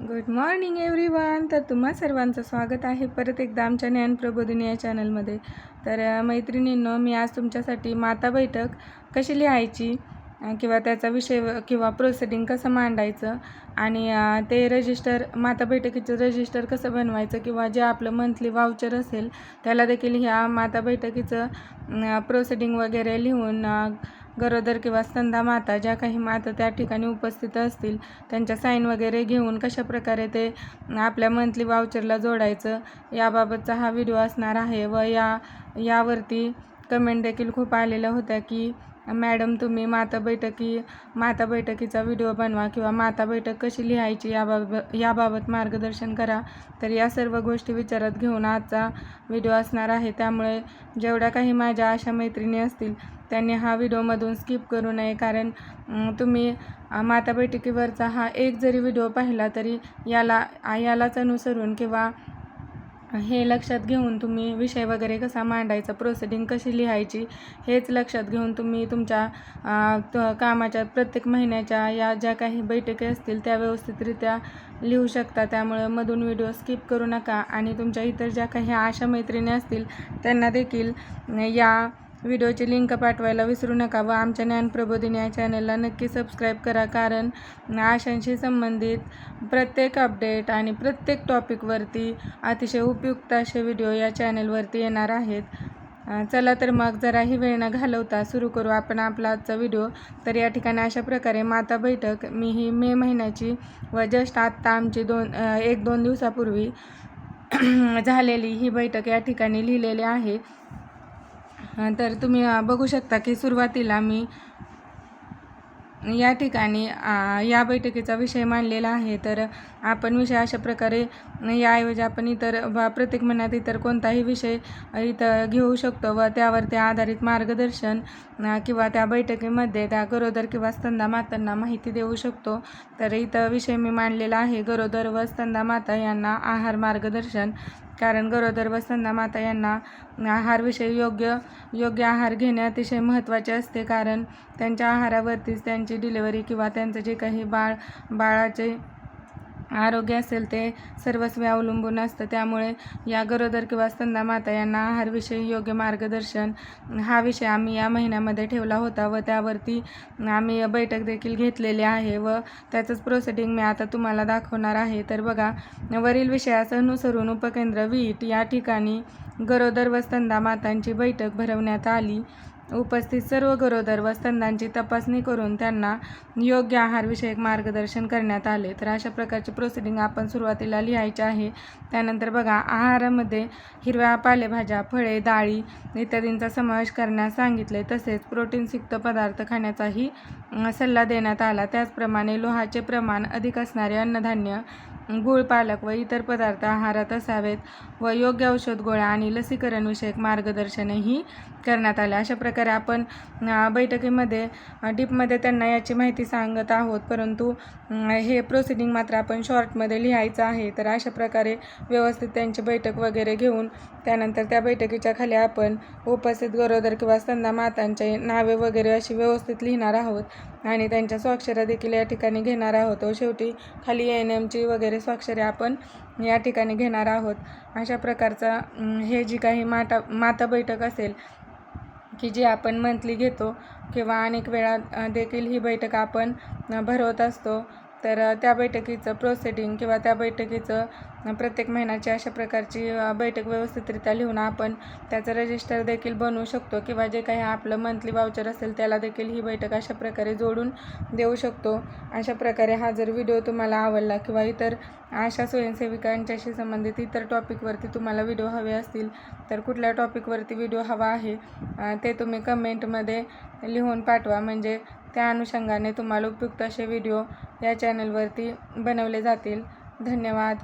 Good morning everyone तर तुम्हा सर्वांचं स्वागत आहे परत एकदा आमच्या ज्ञान प्रबोधिनी या चॅनलमध्ये तर मैत्रिणींनो मी आज तुमच्यासाठी माता बैठक कशी लिहायची किंवा त्याचा विषय किंवा प्रोसिडिंग कसं मांडायचं आणि ते रजिस्टर माता बैठकीचं रजिस्टर कसं बनवायचं किंवा जे आपलं मंथली वाउचर असेल त्याला देखील ह्या माता बैठकीचं प्रोसिडिंग वगैरे लिहून गरोदर किंवा स्तंधा माता ज्या काही माता त्या ठिकाणी उपस्थित असतील त्यांच्या साईन वगैरे घेऊन कशा प्रकारे ते आपल्या मंथली वाउचरला जोडायचं याबाबतचा हा व्हिडिओ असणार आहे. व या यावरती कमेंट देखील खूप आलेल्या होत्या की मॅडम तुम्ही माता बैठकी माता बैठकीचा व्हिडिओ बनवा किंवा माता बैठक कशी लिहायची याबाबत याबाबत मार्गदर्शन करा. तर या सर्व गोष्टी विचारात घेऊन आजचा व्हिडिओ असणार आहे. त्यामुळे जेवढ्या काही माझ्या अशा मैत्रिणी असतील त्यांनी हा व्हिडिओमधून स्किप करू नये. कारण तुम्ही माता बैठकीवरचा हा एक जरी व्हिडिओ पाहिला तरी याला यालाच अनुसरून किंवा हे लक्षात घेऊन तुम्ही विषय वगैरे कसा मांडायचा प्रोसिडिंग कशी लिहायची हेच लक्षात घेऊन तुम्ही तुमच्या त- कामाच्या प्रत्येक महिन्याच्या या ज्या काही बैठकी असतील त्या व्यवस्थितरित्या लिहू शकता. त्यामुळे मधून व्हिडिओ स्किप करू नका. आणि तुमच्या इतर ज्या काही आशा मैत्रिणी असतील त्यांना देखील या व्हिडिओची लिंक पाठवायला विसरू नका व आमच्या ज्ञान प्रबोधिनी या चॅनलला नक्की सबस्क्राईब करा कारण आशांशी संबंधित प्रत्येक अपडेट आणि प्रत्येक टॉपिकवरती अतिशय उपयुक्त असे व्हिडिओ या चॅनलवरती येणार आहेत. चला तर मग जराही वेळ न घालवता सुरू करू आपण आपला आजचा व्हिडिओ. तर या ठिकाणी अशा प्रकारे माता बैठक मी ही मे महिन्याची व जस्ट आत्ता आमची दोन एक दोन दिवसापूर्वी झालेली ही बैठक या ठिकाणी लिहिलेली आहे. तर तुम्ही बघू शकता की सुरुवातीला मी या ठिकाणी या बैठकीचा विषय मांडलेला आहे. तर आपण विषय अशा प्रकारे याऐवजी आपण इतर व प्रत्येक महिन्यात इतर कोणताही विषय इथं घेऊ शकतो व त्यावरती आधारित मार्गदर्शन किंवा त्या बैठकीमध्ये त्या गरोदर किंवा स्तंदा मातांना माहिती देऊ शकतो. तर इथं विषय मी मांडलेला आहे. गरोदर व स्तंदा माता यांना आहार मार्गदर्शन कारण गरोदर व स्तंदा माता यांना आहारविषयी योग्य योग्य आहार घेणे अतिशय महत्त्वाचे असते. कारण त्यांच्या आहारावरतीच त्यांची डिलिव्हरी किंवा त्यांचं जे काही बाळ बाळाचे आरोग्य असेल ते सर्वस्वी अवलंबून असतं. त्यामुळे या गरोदर किंवा स्तंदा माता यांना आहारविषयी योग्य मार्गदर्शन हा विषय आम्ही या महिन्यामध्ये ठेवला होता व त्यावरती आम्ही बैठक देखील घेतलेली आहे व त्याचंच प्रोसेडिंग मी आता तुम्हाला दाखवणार आहे. तर बघा वरील विषयास अनुसरून उपकेंद्र वीट या ठिकाणी गरोदर व स्तंदा मातांची बैठक भरवण्यात आली. उपस्थित सर्व गरोदर व स्तनांची तपासणी करून त्यांना योग्य आहारविषयक मार्गदर्शन करण्यात आले. तर अशा प्रकारचे प्रोसिडिंग आपण सुरुवातीला लिहायचे आहे. त्यानंतर बघा आहारामध्ये हिरव्या पालेभाज्या फळे डाळी इत्यादींचा समावेश करण्यास सांगितले. तसेच प्रोटीनयुक्त पदार्थ खाण्याचाही सल्ला देण्यात आला. त्याचप्रमाणे लोहाचे प्रमाण अधिक असणारे अन्नधान्य गूळ पालक व इतर पदार्थ आहारात असावेत व योग्य औषध गोळ्या आणि लसीकरणविषयक मार्गदर्शनही करण्यात आले. अशा प्रकारे आपण बैठकीमध्ये डीपमध्ये त्यांना याची माहिती सांगत आहोत. परंतु हे प्रोसिडिंग मात्र आपण शॉर्टमध्ये लिहायचं आहे. तर अशा प्रकारे व्यवस्थित त्यांची बैठक वगैरे घेऊन त्यानंतर त्या बैठकीच्या खाली आपण उपस्थित गरोदर किंवा स्तंदा मातांचे नावे वगैरे अशी व्यवस्थित लिहिणार आहोत. आणि त्यांच्या स्वाक्षऱ्या देखील या ठिकाणी घेणार आहोत. शेवटी खाली एन एमची वगैरे स्वाक्षरी आपण या ठिकाणी घेणार आहोत. अशा प्रकारचा हे जी काही माता माता बैठक असेल की जी आपण मंथली घेतो किंवा अनेक वेळा देखील ही बैठक आपण भरवत असतो. तर त्या बैठकीचं प्रोसिडिंग किंवा त्या बैठकीचं प्रत्येक महिन्याची अशा प्रकारची बैठक व्यवस्थितरित्या लिहून आपण त्याचं रजिस्टर देखील बनवू शकतो किंवा जे काही आपलं मंथली वाउचर असेल त्याला देखील ही बैठक अशा प्रकारे जोडून देऊ शकतो. अशा प्रकारे हा जर व्हिडिओ तुम्हाला आवडला किंवा इतर अशा स्वयंसेविकांच्याशी संबंधित इतर टॉपिकवरती तुम्हाला व्हिडिओ हवे असतील तर कुठल्या टॉपिकवरती व्हिडिओ हवा आहे ते तुम्ही कमेंटमध्ये लिहून पाठवा. म्हणजे त्या अनुषंगाने तुम्हाला उपयुक्त असे व्हिडिओ या चॅनलवरती बनवले जातील. धन्यवाद.